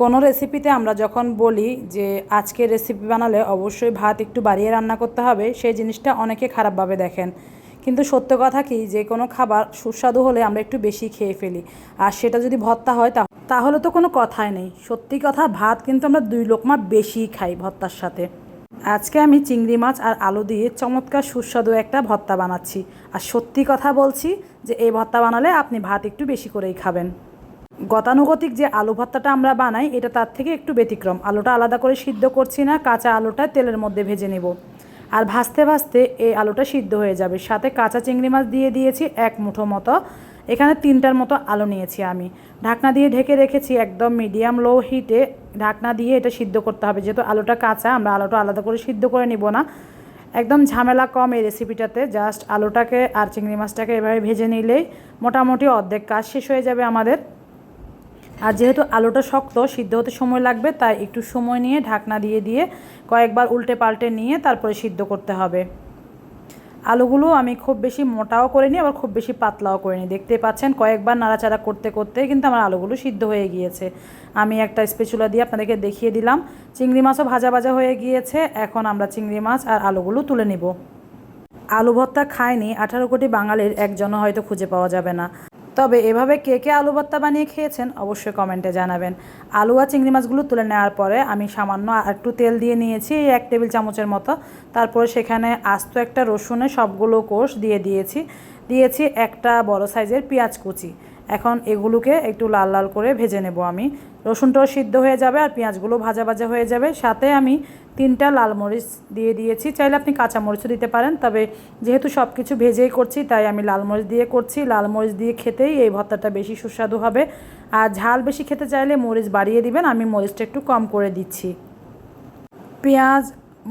কোনো রেসিপিতে আমরা যখন বলি যে আজকে রেসিপি বানালে অবশ্যই ভাত একটু বাড়িয়ে রান্না করতে হবে, সেই জিনিসটা অনেকে খারাপভাবে দেখেন। কিন্তু সত্য কথা কি যে কোনো খাবার সুস্বাদু হলে আমরা একটু বেশি খেয়ে ফেলি। আর সেটা যদি ভর্তা হয় তাহলে তো কোনো কথাই নেই। সত্যি কথা ভাত কিন্তু আমরা দুই লোকমা বেশি খাই ভর্তার সাথে। আজকে আমি চিংড়ি মাছ আর আলু দিয়ে চমৎকার সুস্বাদু একটা ভর্তা বানাচ্ছি। আর সত্যি কথা বলছি যে এই ভর্তা বানালে আপনি ভাত একটু বেশি করেই খাবেন। গতানুগতিক যে আলু ভর্তাটা আমরা বানাই, এটা তার থেকে একটু ব্যতিক্রম। আলুটা আলাদা করে সিদ্ধ করছি না, কাঁচা আলুটা তেলের মধ্যে ভেজে নেব। আর ভাজতে ভাজতে এই আলুটা সিদ্ধ হয়ে যাবে। সাথে কাঁচা চিংড়ি মাছ দিয়ে দিয়েছি এক মুঠো মতো। এখানে তিনটার মতো আলু নিয়েছি আমি। ঢাকনা দিয়ে ঢেকে রেখেছি একদম মিডিয়াম লো হিটে ঢাকনা দিয়ে এটা সিদ্ধ করতে হবে। যেহেতু আলুটা কাঁচা, আমরা আলুটা আলাদা করে সিদ্ধ করে নিব না। একদম ঝামেলা কম এই রেসিপিটাতে জাস্ট আলুটাকে আর চিংড়ি মাছটাকে এভাবে ভেজে নিলেই মোটামুটি অর্ধেক কাজ শেষ হয়ে যাবে আমাদের। আর যেহেতু আলুটা শক্ত, সিদ্ধ হতে সময় লাগবে, তাই একটু সময় নিয়ে ঢাকনা দিয়ে দিয়ে কয়েকবার উল্টে পাল্টে নিয়ে তারপরে সিদ্ধ করতে হবে। আলুগুলো আমি খুব বেশি মোটাও করিনি আবার খুব বেশি পাতলাও করিনি দেখতে পাচ্ছেন, কয়েকবার নাড়াচাড়া করতে করতে কিন্তু আমার আলুগুলো সিদ্ধ হয়ে গিয়েছে। আমি একটা স্পেচুলা দিয়ে আপনাদেরকে দেখিয়ে দিলাম। চিংড়ি মাছও ভাজা ভাজা হয়ে গিয়েছে, এখন আমরা চিংড়ি মাছ আর আলুগুলো তুলে নিব। আলু ভর্তা খায়নি আঠারো কোটি বাঙালির একজনও হয়তো খুঁজে পাওয়া যাবে না। তবে এভাবে কে কে আলু ভর্তা বানিয়ে খেয়েছেন অবশ্যই কমেন্টে জানাবেন। আলু আর চিংড়ি মাছগুলো তুলে নেওয়ার পরে আমি সামান্য একটু তেল দিয়ে নিয়েছি এক টেবিল চামচের মতো। তারপরে সেখানে আস্ত একটা রসুনে সবগুলো কোষ দিয়ে দিয়েছি। দিয়েছি একটা বড় সাইজের পেঁয়াজ কুচি। এখন এগুলোকে একটু লাল লাল করে ভেজে নেব আমি। রসুনটাও সিদ্ধ হয়ে যাবে আর পেঁয়াজগুলো ভাজা ভাজা হয়ে যাবে। সাথে আমি তিনটা লাল মরিচ দিয়ে দিয়েছি। চাইলে আপনি কাঁচা মরিচও দিতে পারেন, তবে যেহেতু সব কিছু ভেজেই করছি, তাই আমি লাল মরিচ দিয়ে করছি। লাল মরিচ দিয়ে খেতেই এই ভর্তাটা বেশি সুস্বাদু হবে। আর ঝাল বেশি খেতে চাইলে মরিচ বাড়িয়ে দিবেন, আমি মরিচটা একটু কম করে দিচ্ছি। পেঁয়াজ,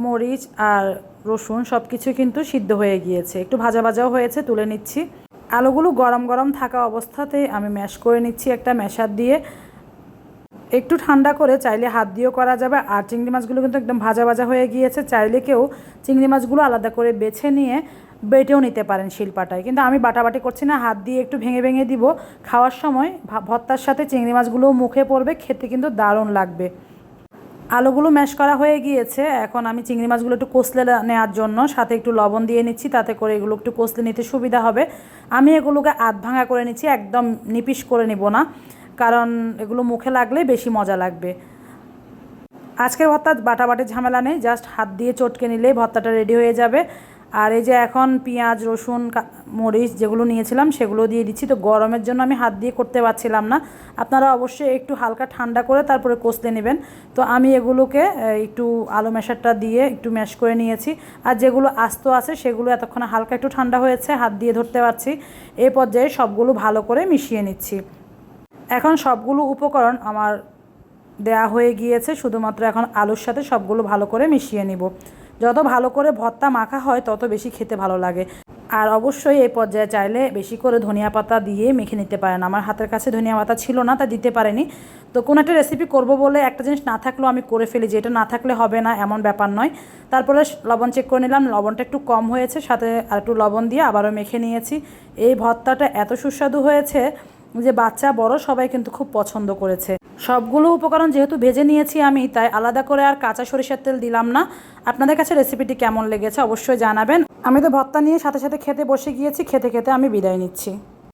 মরিচ আর রসুন সব কিছু কিন্তু সিদ্ধ হয়ে গিয়েছে। একটু ভাজা ভাজাও হয়েছে, তুলে নিচ্ছি। আলুগুলো গরম গরম থাকা অবস্থাতেই আমি ম্যাশ করে নিচ্ছি একটা ম্যাশার দিয়ে। একটু ঠান্ডা করে চাইলে হাত দিয়েও করা যাবে। আর চিংড়ি মাছগুলো কিন্তু একদম ভাজা ভাজা হয়ে গিয়েছে। চাইলে কেউ চিংড়ি মাছগুলো আলাদা করে বেছে নিয়ে বেটেও নিতে পারেন শিলপাটায়। কিন্তু আমি বাটাবাটি করছি না, হাত দিয়ে একটু ভেঙে ভেঙে দিব। খাওয়ার সময় ভর্তার সাথে চিংড়ি মাছগুলোও মুখে পড়বে, খেতে কিন্তু দারুণ লাগবে। আলুগুলো ম্যাশ করা হয়ে গিয়েছে। এখন আমি চিংড়ি মাছগুলো একটু কষলে নেওয়ার জন্য। সাথে একটু লবণ দিয়ে নিচ্ছি, তাতে করে এগুলো একটু কষলে নিতে সুবিধা হবে। আমি এগুলোকে আধ ভাঙা করে নিচ্ছি, একদম নিপিস করে নিব না। কারণ এগুলো মুখে লাগলে বেশি মজা লাগবে। আজকের ভর্তা বাটাবাটির ঝামেলা নেই, জাস্ট হাত দিয়ে চটকে নিলেই ভর্তাটা রেডি হয়ে যাবে। আর এই যে এখন পেঁয়াজ, রসুন মরিচ যেগুলো নিয়েছিলাম সেগুলো দিয়ে দিচ্ছি। তো গরমের জন্য আমি হাত দিয়ে করতে পারছিলাম না। আপনারা অবশ্যই একটু হালকা ঠান্ডা করে তারপরে কষলে নেবেন। তো আমি এগুলোকে একটু আলু মেশারটা দিয়ে একটু ম্যাশ করে নিয়েছি। আর যেগুলো আস্ত আছে সেগুলো এতক্ষণে হালকা একটু ঠান্ডা হয়েছে, হাত দিয়ে ধরতে পারছি। এই পর্যায়ে সবগুলো ভালো করে মিশিয়ে নিচ্ছি। এখন সবগুলো উপকরণ আমার দেয়া হয়ে গিয়েছে। শুধুমাত্র এখন আলুর সাথে সবগুলো ভালো করে মিশিয়ে নিব। যত ভালো করে ভর্তা মাখা হয়, তত বেশি খেতে ভালো লাগে। আর অবশ্যই এই পর্যায়ে চাইলে বেশি করে ধনিয়া পাতা দিয়ে মেখে নিতে পারেন। আমার হাতের কাছে ধনিয়া পাতা ছিল না, তা দিতে পারেনি। তো কোনো একটা রেসিপি করব বলে একটা জিনিস না থাকলেও আমি করে ফেলি, যে এটা না থাকলে হবে না, এমন ব্যাপার নয়। তারপরে লবণ চেক করে নিলাম, লবণটা একটু কম হয়েছে, সাথে আর একটু লবণ দিয়ে আবারও মেখে নিয়েছি। এই ভর্তাটা এত সুস্বাদু হয়েছে যে বাচ্চা, বড় সবাই কিন্তু খুব পছন্দ করেছে। সবগুলো উপকরণ যেহেতু ভেজে নিয়েছি আমি, তাই আলাদা করে আর কাঁচা সরিষার তেল দিলাম না। আপনাদের কাছে রেসিপিটি কেমন লেগেছে অবশ্যই জানাবেন। আমি তো ভত্তা নিয়ে সাথে সাথে খেতে বসে গিয়েছি, খেতে খেতে আমি বিদায় নিচ্ছি।